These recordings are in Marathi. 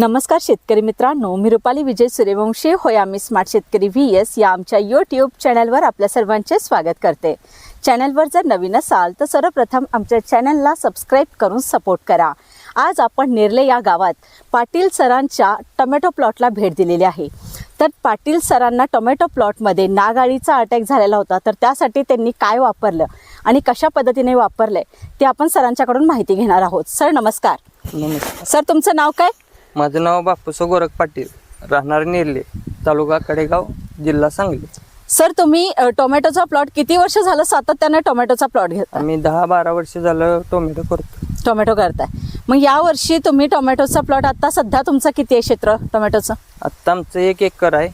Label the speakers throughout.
Speaker 1: नमस्कार शेतकरी मित्रांनो मी रुपाली विजय सूर्यवंशी. होय आम्ही स्मार्ट शेतकरी व्ही एस या आमच्या यूट्यूब चॅनलवर आपल्या सर्वांचे स्वागत करते. चॅनलवर जर नवीन असाल तर सर्वप्रथम आमच्या चॅनलला सबस्क्राईब करून सपोर्ट करा. आज आपण नेरले या गावात पाटील सरांच्या टोमॅटो प्लॉटला भेट दिलेली आहे. तर पाटील सरांना टोमॅटो प्लॉटमध्ये नागाळीचा अटॅक झालेला होता तर त्यासाठी त्यांनी काय वापरलं आणि कशा पद्धतीने वापरलंय ते आपण सरांच्याकडून माहिती घेणार आहोत. सर नमस्कार.
Speaker 2: नमस्कार.
Speaker 1: सर तुमचं नाव काय?
Speaker 2: माझं नाव बापूसो गोरख पाटील. राहणार नेरले तालुका कडेगाव जिल्हा सांगली.
Speaker 1: सर तुम्ही अ, टोमॅटोचा प्लॉट किती वर्ष झालं सातत्याने टोमॅटोचा प्लॉट घेता
Speaker 2: आम्ही दहा बारा वर्ष झालं टोमॅटो करतो.
Speaker 1: टोमॅटो करताय. मग या वर्षी तुम्ही टोमॅटोचा प्लॉट आता सध्या तुमचं किती आहे क्षेत्र टोमॅटोचं?
Speaker 2: आत्ता आमचं एक एकर आहे.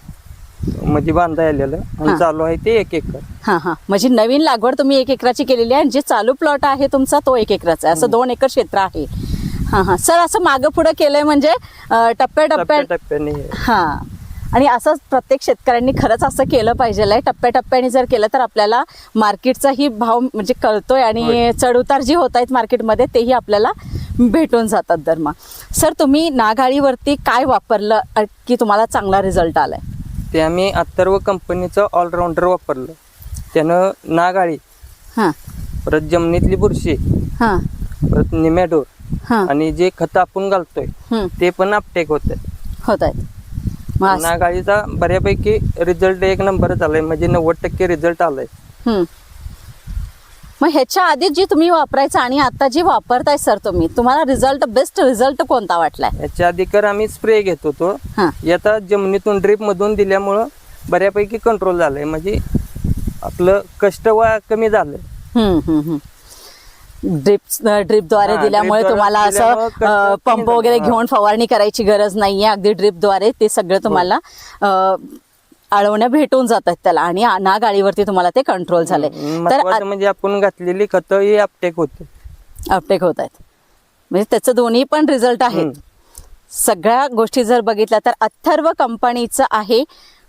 Speaker 2: मध्ये बांधा आलेलं
Speaker 1: हा.
Speaker 2: चालू आहे ते एक एकर.
Speaker 1: हां हां. म्हणजे नवीन लागवड तुम्ही एक एकराची केलेली आहे आणि जे चालू प्लॉट आहे तुमचा तो एक एकराचा आहे. असं दोन एकर क्षेत्र आहे. हां हां. सर असं मागं पुढं केलंय म्हणजे अ, टप्प्याटप्प्यात
Speaker 2: टप्प्याटप्प्याने हे.
Speaker 1: आणि असंच प्रत्येक शेतकऱ्यांनी खरंच असं केलं पाहिजे टप्प्याटप्प्याने जर केलं तर आपल्याला मार्केटचाही भाव म्हणजे कळतोय आणि. चढउतार जी होत आहेत मार्केटमध्ये तेही आपल्याला भेटून जातात दरमा सर तुम्ही नागाळीवरती काय वापरलं की तुम्हाला चांगला रिझल्ट आलाय?
Speaker 2: ते आम्ही अत्तर्व कंपनीचं ऑलराऊंडर वापरलं. त्यानं नागाळी
Speaker 1: हां.
Speaker 2: परत जमिनीतली बुरशी
Speaker 1: हां.
Speaker 2: परत निमॅडोर
Speaker 1: हां.
Speaker 2: आणि जे खत आपण घालतोय ते पण अपटेक होत
Speaker 1: होत आहेत. मग असं-
Speaker 2: नागाळीचा बऱ्यापैकी रिझल्ट एक नंबर झालाय म्हणजे नव्वद टक्के रिझल्ट आलाय.
Speaker 1: मग ह्याच्या आधी जी तुम्ही वापरायचं आणि आता जी वापरताय सर तुम्ही तुम्हाला रिझल्ट बेस्ट रिझल्ट कोणता वाटलाय?
Speaker 2: याच्या आधी कर आम्ही स्प्रे घेत होतो.
Speaker 1: हां.
Speaker 2: आता जमिनीतून ड्रीप मधून दिल्यामुळं बऱ्यापैकी कंट्रोल झालंय. म्हणजे आपलं कष्ट वा कमी झालंय.
Speaker 1: हम्म, हम्म, हम्म. ड्रिप ड्रिपद्वारे
Speaker 2: हा,
Speaker 1: दिल्यामुळे तुम्हाला असं
Speaker 2: दिल्यामुळं
Speaker 1: अ, पंप. वगैरे
Speaker 2: हा.
Speaker 1: घेऊन फवारणी करायची गरज नाहीये. अगदी ड्रिपद्वारे ते सगळं तुम्हाला अ, आळवण्या भेटून जातात त्याला आणि आ- ना गाडीवरती तुम्हाला ते कंट्रोल झाले तर
Speaker 2: महत्वाचं म्हणजे आपण घातलेली खतं ही अपटेक होते.
Speaker 1: अपटेक होत आहेत. म्हणजे त्याचं दोन्ही पण रिझल्ट आहेत. सगळ्या गोष्टी जर बघितल्या तर अथर्व कंपनीचं आहे.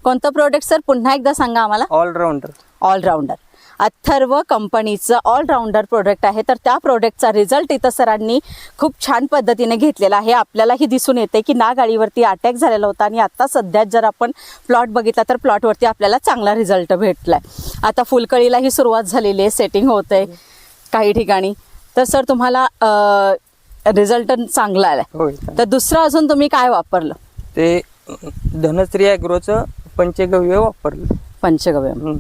Speaker 1: कोणतं प्रोडक्ट सर पुन्हा एकदा सांगा आम्हाला.
Speaker 2: ऑलराऊंडर
Speaker 1: ऑलराऊंडर अथर्व कंपनीचं ऑलराऊंडर प्रोडक्ट आहे. तर त्या प्रोडक्टचा रिझल्ट इथं सरांनी खूप छान पद्धतीने घेतलेला आहे. आपल्यालाही दिसून येते की ना गाडीवरती अटॅक झालेला होता आणि आता सध्या जर आपण प्लॉट बघितला तर प्लॉटवरती आपल्याला चांगला रिझल्ट भेटलाय. आता फुलकळीलाही सुरुवात झालेली आहे. सेटिंग होत आहे काही ठिकाणी. तर सर तुम्हाला रिझल्ट चांगला
Speaker 2: होय
Speaker 1: तर दुसरं अजून तुम्ही काय वापरलं?
Speaker 2: ते धनश्री ॲग्रोचं पंचगव्य वापरलं.
Speaker 1: पंचगव्यम
Speaker 2: हम्म.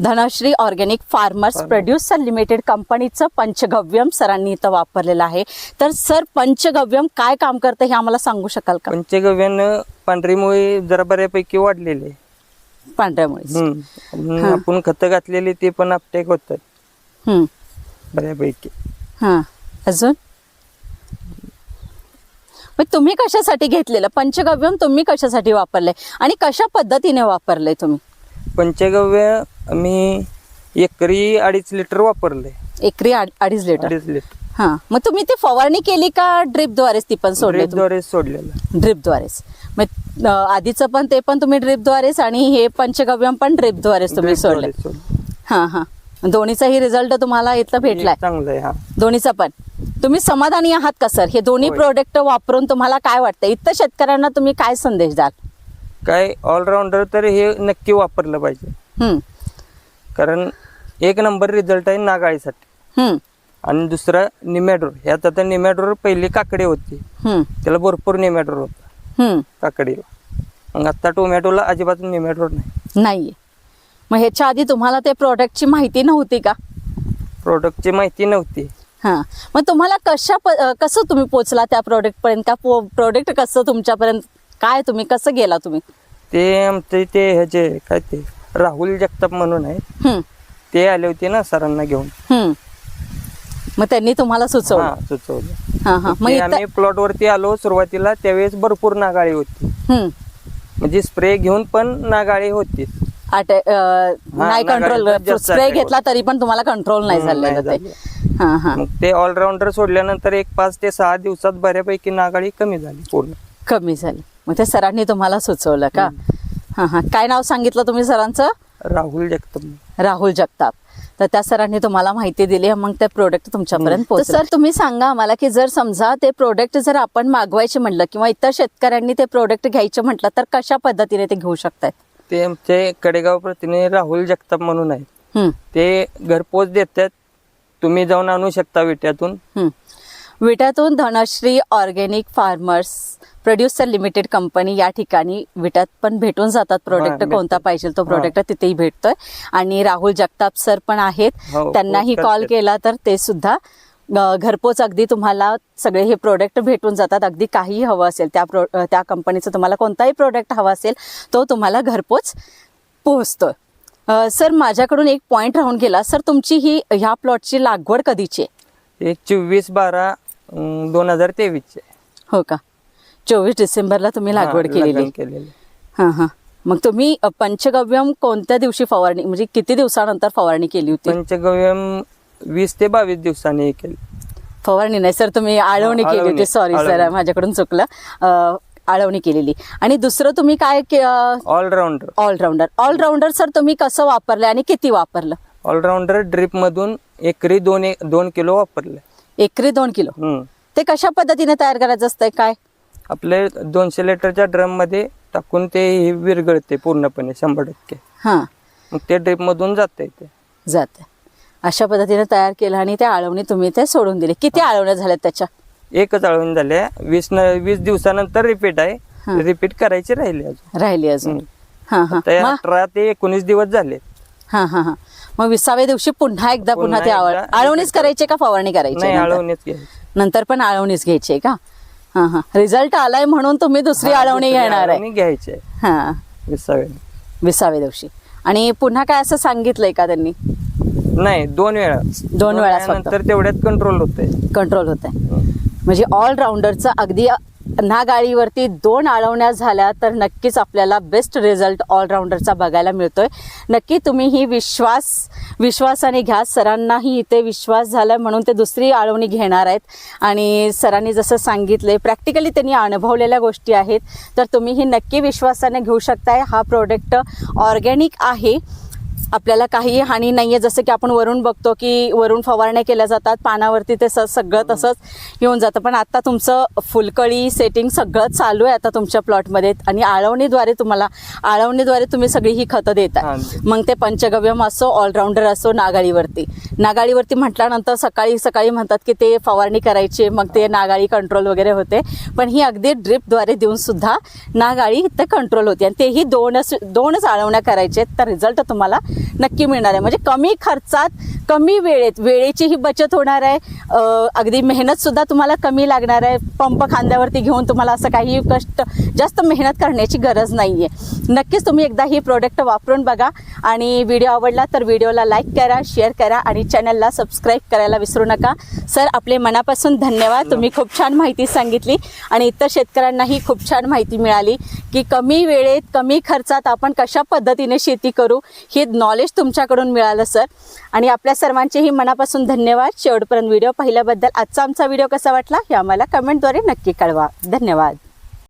Speaker 1: Dhanashree organic farmers. Producer limited कंपनीचं पंचगव्यम सरांनी इथं वापरलेलं आहे. तर सर पंचगव्यम काय काम करतं हे आम्हाला सांगू शकाल का?
Speaker 2: पंचगव्यानं पांढरीमुळे जरा बऱ्यापैकी वाढलेली
Speaker 1: पांढऱ्यामुळे
Speaker 2: हम्म. आपण खतं घातलेली ते पण अपटेक होत बऱ्यापैकी.
Speaker 1: हां. अजून? मग तुम्ही कशासाठी घेतलेलं? पंचगव्यम तुम्ही कशासाठी वापरलंय? आणि कशा पद्धतीने वापरलंय तुम्ही?
Speaker 2: पंचगव्य मी एकरी अडीच लिटर वापरले
Speaker 1: एकरी अड- अडीच लिटर?
Speaker 2: अडीच लिटर.
Speaker 1: हां. मग तुम्ही ती फवारणी केली का ड्रिपद्वारेच ती पण सोडली?
Speaker 2: ड्रिपद्वारे सोडलेलं.
Speaker 1: ड्रिपद्वारेच. मग अं, आधीचं पण ते पण तुम्ही ड्रिपद्वारेच आणि हे पंचगव्यम पण ड्रिपद्वारेच तुम्ही सोडले.
Speaker 2: ड्रिपद्वारे सोडलं.
Speaker 1: हां हां. दोन्हीचाही रिझल्ट तुम्हाला इथं भेटलाय.
Speaker 2: चांगलं आहे हा.
Speaker 1: दोन्हीचा पण. तुम्ही समाधानी आहात का सर? हे दोन्ही
Speaker 2: होय.
Speaker 1: प्रोडक्ट वापरून तुम्हाला काय वाटतं इतर शेतकऱ्यांना तुम्ही काय संदेश द्याल?
Speaker 2: काय ऑलराऊंडर तर हे नक्की वापरलं पाहिजे.
Speaker 1: हम्म,
Speaker 2: कारण एक नंबर रिझल्ट आहे नागाळीसाठी. आणि दुसरा निमॅडोर ह्यात आता निमॅडोर पहिली काकडे होती. त्याला भरपूर निमॅडोर होता. काकडीला. मग आता टोमॅटोला अजिबात निमॅडोर नाही.
Speaker 1: नाहीये. मग ह्याच्या आधी तुम्हाला ते प्रोडक्टची माहिती नव्हती का?
Speaker 2: प्रोडक्टची माहिती नव्हती.
Speaker 1: हां. मग तुम्हाला कशा कसं तुम्ही पोचला त्या प्रोडक्ट पर्यंत? का प्रोडक्ट कसं तुमच्यापर्यंत? काय तुम्ही? कसं गेला तुम्ही?
Speaker 2: ते आमचे ते ह्याचे काय ते? राहुल जगताप म्हणून आहेत.
Speaker 1: हम्म,
Speaker 2: ते आले होते ना सरांना घेऊन.
Speaker 1: हम्म. मग त्यांनी तुम्हाला सुचवलं?
Speaker 2: हा सुचवलं.
Speaker 1: हां हां. मग
Speaker 2: ते
Speaker 1: इथं
Speaker 2: आम्ही प्लॉट वरती आलो सुरुवातीला त्यावेळेस भरपूर नागाळी होती.
Speaker 1: हम्म.
Speaker 2: म्हणजे स्प्रे घेऊन पण नागाळी होती.
Speaker 1: अटॅ- अं, नाही कंट्रोल
Speaker 2: जास्त
Speaker 1: स्प्रे
Speaker 2: attack
Speaker 1: घेतला तरी पण तुम्हाला कंट्रोल नाही
Speaker 2: हम्म,
Speaker 1: झालेलं
Speaker 2: नाही
Speaker 1: ते. हां हां.
Speaker 2: मग ते ऑलराऊंडर सोडल्यानंतर एक पाच ते सहा दिवसात बऱ्यापैकी नागाळी कमी झाली पूर्ण.
Speaker 1: कमी झाली. मग ते सरांनी तुम्हाला सुचवलं का? हां हां. काय नाव सांगितलं तुम्ही सरांचं?
Speaker 2: राहुल जगताप.
Speaker 1: राहुल जगताप. तर त्या सरांनी तुम्हाला माहिती दिली मग ते प्रोडक्ट तुमच्यापर्यंत सर तुम्ही सांगा आम्हाला की जर समजा ते प्रोडक्ट जर आपण मागवायचे म्हटलं किंवा इतर शेतकऱ्यांनी ते प्रोडक्ट घ्यायचे म्हटलं तर कशा पद्धतीने ते घेऊ शकतात
Speaker 2: ते आमचे कडेगाव प्रतिनिधी राहुल जगताप म्हणून आहेत. ते घरपोच देतात. तुम्ही जाऊन आणू शकता विट्यातून.
Speaker 1: हम्म. विट्यातून Dhanashree organic farmers producer limited company या ठिकाणी विट्यात पण भेटून जातात प्रोडक्ट. कोणता पाहिजे तो
Speaker 2: हा.
Speaker 1: प्रोडक्ट तिथेही भेटतोय आणि राहुल जगताप सर पण आहेत
Speaker 2: हो,
Speaker 1: त्यांनाही
Speaker 2: पोच
Speaker 1: कॉल. केला तर ते सुद्धा घरपोच अगदी तुम्हाला सगळे हे प्रोडक्ट भेटून जातात अगदी काही हवं असेल त्या प्रो त्या कंपनीचं तुम्हाला कोणताही प्रोडक्ट हवा असेल तो तुम्हाला घरपोच पोहोचतोय सर माझ्याकडून एक पॉइंट राहून गेला सर तुमची ही ह्या प्लॉटची लागवड कधीची आहे
Speaker 2: एक चोवीस बारा दोन हजार तेवीसचे.
Speaker 1: हो का? चोवीस डिसेंबरला तुम्ही लागवड केलेली.
Speaker 2: केलेली.
Speaker 1: हां हां. मग तुम्ही पंचगव्यम कोणत्या दिवशी फवारणी म्हणजे किती दिवसानंतर फवारणी केली होती?
Speaker 2: पंचगव्यम वीस ते बावीस दिवसांनी केले.
Speaker 1: फवारणी नाही सर तुम्ही आळवणी केली होती. Sorry sir. माझ्याकडून चुकलं. आळवणी केलेली. आणि दुसरं तुम्ही काय
Speaker 2: ऑलराऊंडर
Speaker 1: ऑलराऊंडर ऑलराऊंडर सर तुम्ही कसं वापरलं आणि किती वापरलं?
Speaker 2: ऑलराऊंडर ड्रिप मधून एकरी दोन दोन किलो वापरले.
Speaker 1: एकरी दोन किलो.
Speaker 2: हम्म.
Speaker 1: ते कशा पद्धतीने तयार करायचं असतंय? काय?
Speaker 2: आपले दोनशे लिटरच्या ड्रममध्ये टाकून ते हे विरघळते पूर्णपणे शंभर टक्के.
Speaker 1: हां.
Speaker 2: मग ते ड्रिप मधून जाते ते.
Speaker 1: जाते अशा पद्धतीने तयार केलं आणि त्या आळवणी तुम्ही ते सोडून दिले. किती आळवण्या झाल्यात त्याच्या?
Speaker 2: एकच आळवून झाले वीस न वीस दिवसानंतर रिपीट आहे. रिपीट करायची राहिली अजून.
Speaker 1: राहिली अजून. हां हां. मग?
Speaker 2: अठरा ते एकोणीस दिवस झाले.
Speaker 1: हां हां हां. मग विसाव्या दिवशी पुन्हा एकदा पुन्हा ते
Speaker 2: एकदा.
Speaker 1: आळवणीच करायचे का फवारणी करायची नंतर?
Speaker 2: आळवणीच घ्यायची.
Speaker 1: नंतर पण आळवणीच घ्यायची का? हां हां. रिझल्ट आलाय म्हणून तुम्ही दुसरी आळवणी घेणार आहे.
Speaker 2: घ्यायची
Speaker 1: हां.
Speaker 2: विसावे
Speaker 1: विसाव्या दिवशी. आणि पुन्हा काय असं सांगितलंय का त्यांनी?
Speaker 2: नाही दोन वेळा.
Speaker 1: दोन वेळा.
Speaker 2: नंतर तेवढ्यात कंट्रोल होते
Speaker 1: कंट्रोल होत आहे म्हणजे ऑलराऊंडरचं अगदी ना गाडीवरती दोन आळवण्या झाल्या तर नक्कीच आपल्याला बेस्ट रिझल्ट ऑलराऊंडरचा बघायला मिळतोय. नक्की तुम्ही ही विश्वास विश्वासाने घ्या. सरांनाही इथे विश्वास झाला म्हणून ते दुसरी आळवणी घेणार आहेत. आणि सरांनी जसं सांगितले प्रॅक्टिकली त्यांनी अनुभवलेल्या गोष्टी आहेत. तर तुम्ही ही नक्की विश्वासाने घेऊ शकताय. हा प्रोडक्ट ऑर्गॅनिक आहे. आपल्याला काही हानी नाहीये. जसं की आपण वरून बघतो की वरून फवारण्या केल्या जातात पानावरती ते स सगळं तसंच येऊन जातं. पण आता तुमचं फुलकळी सेटिंग सगळं चालू आहे आता तुमच्या प्लॉटमध्ये आणि आळवणीद्वारे तुम्हाला आळवणीद्वारे तुम्ही सगळी ही खतं देता. मग ते पंचगव्यम असो ऑलराऊंडर असो नागाळीवरती. नागाळीवरती म्हटल्यानंतर सकाळी सकाळी म्हणतात की ते फवारणी करायची मग ते नागाळी कंट्रोल वगैरे होते. पण ही अगदी ड्रिपद्वारे देऊन सुद्धा नागाळी ते कंट्रोल होते. आणि तेही दोनच दोनच आळवण्या करायचे तर रिझल्ट तुम्हाला नक्की मिळणार आहे. म्हणजे कमी खर्चात कमी वेळेत वेळेची ही बचत होणार आहे. अगदी मेहनतसुद्धा तुम्हाला कमी लागणार आहे. पंप खांद्यावरती घेऊन तुम्हाला असं काही कष्ट जास्त मेहनत करण्याची गरज नाही आहे नक्कीच तुम्ही एकदा ही प्रोडक्ट वापरून बघा आणि व्हिडिओ आवडला तर व्हिडिओला लाईक करा शेअर करा आणि चॅनलला सबस्क्राईब करायला विसरू नका. सर आपले मनापासून धन्यवाद. तुम्ही खूप छान माहिती सांगितली आणि इतर शेतकऱ्यांनाही खूप छान माहिती मिळाली. की कमी वेळेत कमी खर्चात आपण कशा पद्धतीने शेती करू हे नॉलेज तुमच्याकडून मिळालं सर आणि आपल्या सर्वांचेही मनापासून धन्यवाद. शेवटपर्यंत व्हिडिओ पाहिल्याबद्दल आजचा आमचा व्हिडिओ कसा वाटला हे आम्हाला कमेंटद्वारे नक्की कळवा. धन्यवाद.